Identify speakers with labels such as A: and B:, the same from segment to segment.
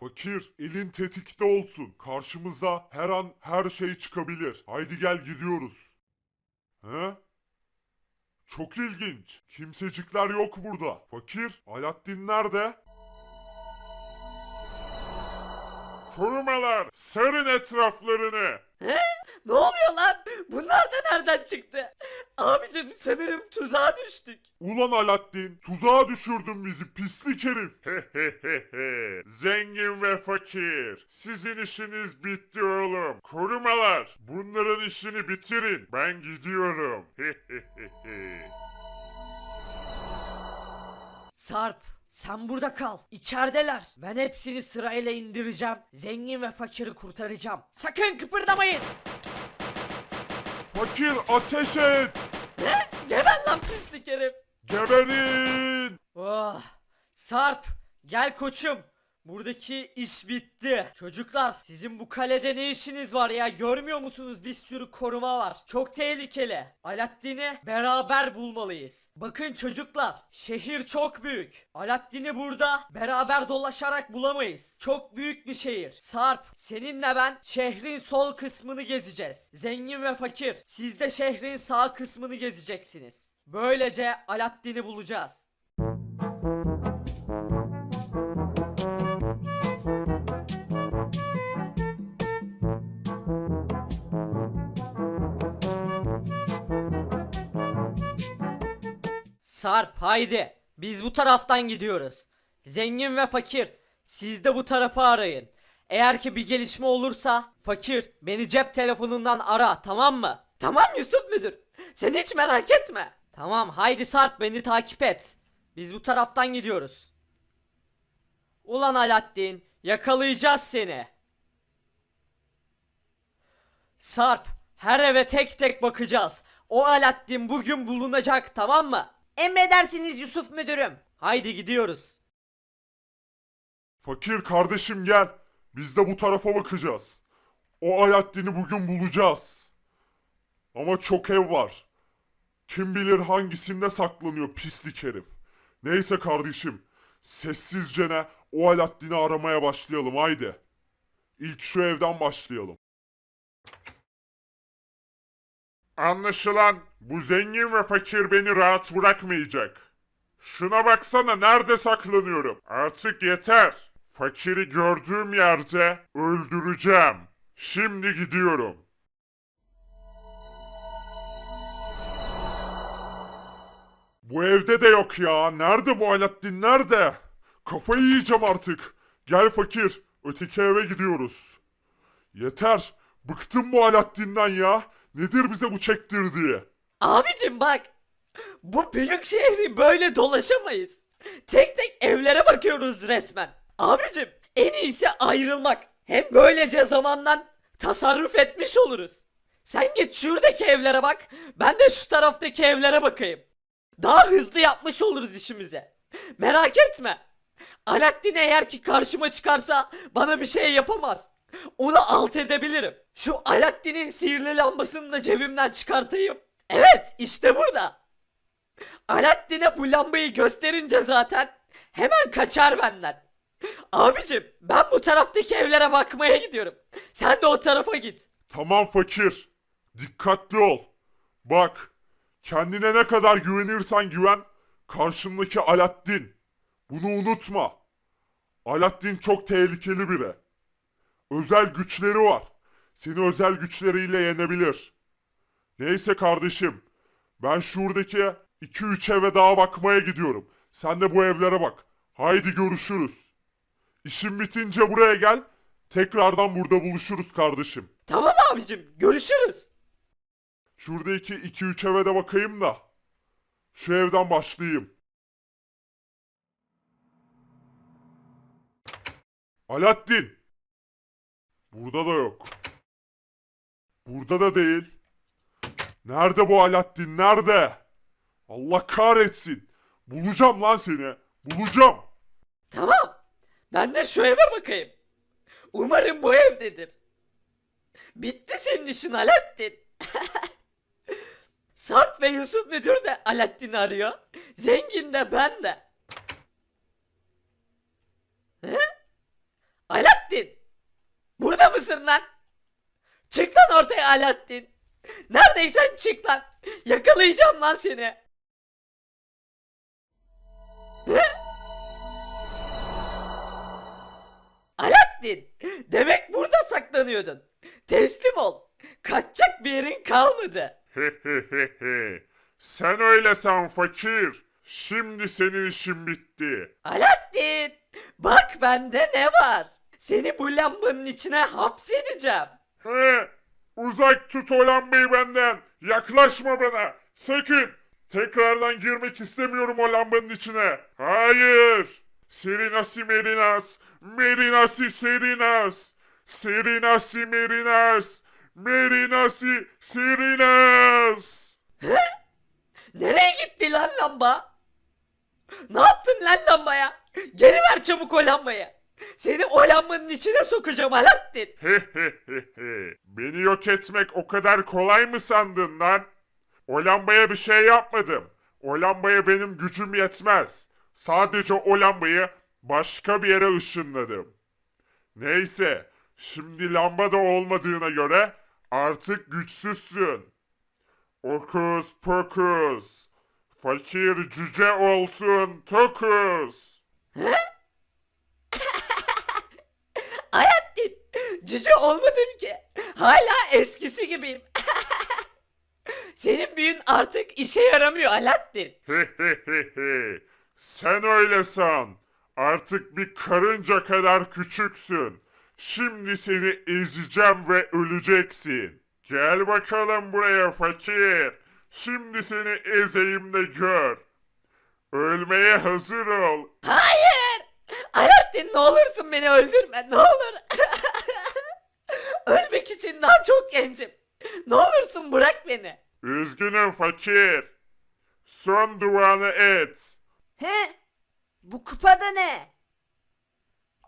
A: Fakir, elin tetikte olsun. Karşımıza her an her şey çıkabilir. Haydi gel gidiyoruz. He? Çok ilginç. Kimsecikler yok burada. Fakir, Alaaddin nerede? Korumalar, sarın etraflarını.
B: He? Ne oluyor lan? Bunlar da nereden çıktı? Abicim sanırım tuzağa düştük.
A: Ulan Alaaddin, tuzağa düşürdün bizi pislik herif. Zengin ve fakir, sizin işiniz bitti oğlum. Korumalar, bunların işini bitirin. Ben gidiyorum.
B: Sarp sen burada kal. İçerideler. Ben hepsini sırayla indireceğim. Zengin ve fakiri kurtaracağım. Sakın kıpırdamayın.
A: fakir ateş et.
B: Ne? Geber lan pislik herif.
A: Geberin.
B: Oh. Sarp gel koçum. Buradaki iş bitti. Çocuklar sizin bu kalede ne işiniz var ya görmüyor musunuz bir sürü koruma var. Çok tehlikeli. Alaaddin'i beraber bulmalıyız. Bakın çocuklar şehir çok büyük. Alaaddin'i burada beraber dolaşarak bulamayız. Çok büyük bir şehir. Sarp seninle ben şehrin sol kısmını gezeceğiz. Zengin ve fakir siz de şehrin sağ kısmını gezeceksiniz. Böylece Alaaddin'i bulacağız. Sarp haydi. Biz bu taraftan gidiyoruz. Zengin ve fakir siz de bu tarafı arayın. Eğer ki bir gelişme olursa fakir beni cep telefonundan ara tamam mı? Tamam Yusuf müdür. Sen hiç merak etme. Tamam haydi Sarp beni takip et. Biz bu taraftan gidiyoruz. Ulan Alaaddin yakalayacağız seni. Sarp her eve tek tek bakacağız. O Alaaddin bugün bulunacak tamam mı? Emredersiniz Yusuf müdürüm. Haydi gidiyoruz.
A: Fakir kardeşim gel. Biz de bu tarafa bakacağız. O Alaaddin'i bugün bulacağız. Ama çok ev var. Kim bilir hangisinde saklanıyor pislik herif. Neyse kardeşim. Sessizce ne o Alaaddin'i aramaya başlayalım haydi. İlk şu evden başlayalım. Anlaşılan bu zengin ve fakir beni rahat bırakmayacak. Şuna baksana nerede saklanıyorum. Artık yeter. Fakiri gördüğüm yerde öldüreceğim. Şimdi gidiyorum. Bu evde de yok ya. Nerede bu Alaaddin nerede? Kafayı yiyeceğim artık. Gel fakir. Öteki eve gidiyoruz. Yeter. Bıktım bu Alaaddin'den ya. Nedir bize bu çektirdiği?
B: Abicim bak. Bu büyük şehri böyle dolaşamayız. Tek tek evlere bakıyoruz resmen. Abicim en iyisi ayrılmak. Hem böylece zamandan tasarruf etmiş oluruz. Sen git şuradaki evlere bak. Ben de şu taraftaki evlere bakayım. Daha hızlı yapmış oluruz işimizi. Merak etme. Alaaddin eğer ki karşıma çıkarsa bana bir şey yapamaz. Onu alt edebilirim. Şu Alaaddin'in sihirli lambasını da cebimden çıkartayım. Evet işte burada. Alaaddin'e bu lambayı gösterince zaten hemen kaçar benden. Abicim ben bu taraftaki evlere bakmaya gidiyorum. Sen de o tarafa git.
A: Tamam fakir. Dikkatli ol. Bak. Kendine ne kadar güvenirsen güven. Karşındaki Alaaddin. Bunu unutma. Alaaddin çok tehlikeli biri. Özel güçleri var. Seni özel güçleriyle yenebilir. Neyse kardeşim. Ben şuradaki 2-3 eve daha bakmaya gidiyorum. Sen de bu evlere bak. Haydi görüşürüz. İşim bitince buraya gel. Tekrardan burada buluşuruz kardeşim.
B: Tamam abicim görüşürüz.
A: Şuradaki 2-3 eve de bakayım da. Şu evden başlayayım. Alaaddin. Burada da yok. Burada da değil. Nerede bu Alaaddin? Nerede? Allah kahretsin. Bulacağım lan seni. Bulacağım.
B: Tamam. Ben de şu eve bakayım. Umarım bu evdedir. Bitti senin işin Alaaddin. Sarp ve Yusuf müdür de Alaaddin'i arıyor. Zengin de ben de. He? Alaaddin! Burada mısın lan? Çık lan ortaya Alaaddin! Neredeysen çık lan! Yakalayacağım lan seni! Alaaddin! Demek burada saklanıyordun. Teslim ol. Kaçacak bir yerin kalmadı.
A: Sen öyle san fakir. Şimdi senin işin bitti.
B: Alaaddin! Bak bende ne var? Seni bu lambanın içine hapsedeceğim.
A: He, uzak tut o lambayı benden. Yaklaşma bana. Sakın. Tekrardan girmek istemiyorum o lambanın içine. Hayır. Serinasi Merinas. Merinasi Serinas. Serinasi Merinas. Merinasi Serinas.
B: Nereye gitti lan lamba? Ne yaptın lan lambaya? Geri ver çabuk o lambayı. Seni o lambanın içine sokacağım Alaaddin.
A: Beni yok etmek o kadar kolay mı sandın lan? O lambaya bir şey yapmadım. O lambaya benim gücüm yetmez. Sadece o lambayı başka bir yere ışınladım. Neyse, şimdi lamba da olmadığına göre artık güçsüzsün. Okus pokus. Fakir cüce olsun tokus.
B: Alaaddin. Cüce olmadım ki. Hala eskisi gibiyim. Senin büyün artık işe yaramıyor Alaaddin.
A: Sen öyle san. Artık bir karınca kadar küçüksün. Şimdi seni ezeceğim ve öleceksin. Gel bakalım buraya fakir. Şimdi seni ezeyim de gör. Ölmeye hazır ol.
B: Hayır! Alaaddin ne olursun beni öldürme ne olur. Ölmek için daha çok gencim. Ne olursun bırak beni.
A: Üzgünüm fakir. Son duanı et.
B: He? Bu kupada ne?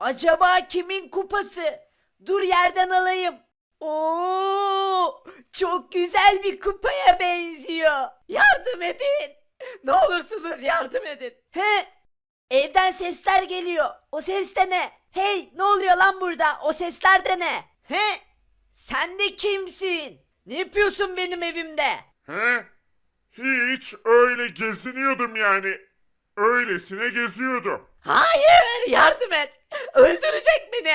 B: Acaba kimin kupası? Dur yerden alayım. Oo! Çok güzel bir kupaya benziyor. Yardım edin. Ne olursunuz yardım edin. He? Evden sesler geliyor. O ses de ne? Hey, ne oluyor lan burada? O sesler de ne? He? Sen de kimsin? Ne yapıyorsun benim evimde?
A: He? Hiç öyle geziniyordum yani. Öylesine geziyordum.
B: Hayır yardım et. Öldürecek beni.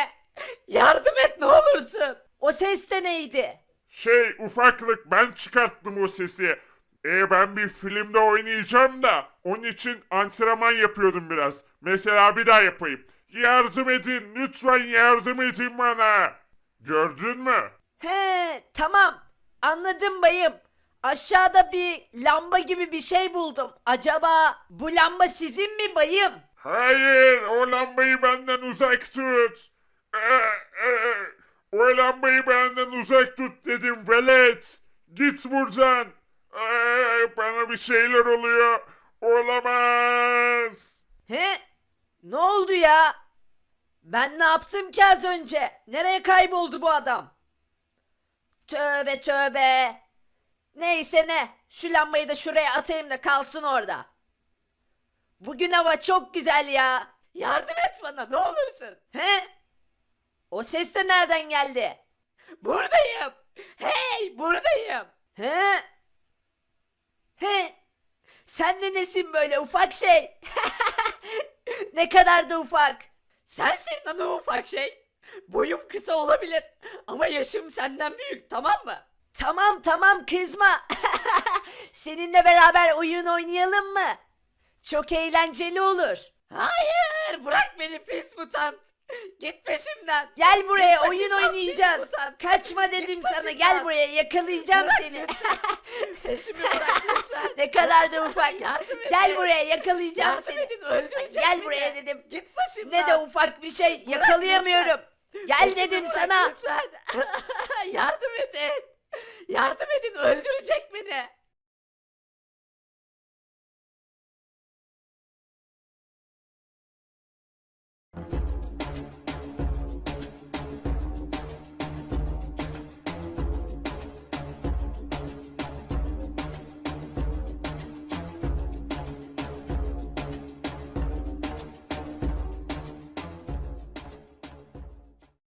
B: Yardım et ne olursun. O ses de neydi?
A: Şey ufaklık ben çıkarttım o sesi. E ben bir filmde oynayacağım da onun için antrenman yapıyordum biraz. Mesela bir daha yapayım. Yardım edin lütfen yardım edin bana. Gördün mü?
B: He tamam anladım bayım. Aşağıda bir lamba gibi bir şey buldum. Acaba bu lamba sizin mi bayım?
A: Hayır o lambayı benden uzak tut. Ee, e, o lambayı benden uzak tut dedim velet. Git buradan. Ee, bana bir şeyler oluyor. Olamaz.
B: He? Ne oldu ya? Ben ne yaptım ki az önce? Nereye kayboldu bu adam? Tövbe tövbe. Neyse ne. Şu lambayı da şuraya atayım da kalsın orada. Bugün hava çok güzel ya. Yardım et bana ne olursun. He? O ses de nereden geldi? Buradayım. Hey buradayım. He? He? Sen de nesin böyle ufak şey? ne kadar da ufak. Sensin lan o ufak şey. Boyum kısa olabilir ama yaşım senden büyük tamam mı? Tamam tamam kızma. Seninle beraber oyun oynayalım mı? Çok eğlenceli olur. Hayır bırak beni pis mutant. Git peşimden. Gel buraya
C: Git
B: oyun oynayacağız. Kaçma dedim sana
C: başımdan.
B: gel buraya yakalayacağım seni.
C: Peşimi bırak lütfen.
B: ne kadar da ufak.
C: Yardım.
B: Gel buraya yakalayacağım
C: Yardım
B: seni.
C: edin, öldürecek
B: Gel
C: beni.
B: buraya dedim.
C: Git başımdan.
B: Ne de ufak bir şey yakalayamıyorum. Gel
C: Peşimi
B: dedim
C: bırak
B: sana.
C: Lütfen. Yardım edin. Yardım edin öldürecek beni.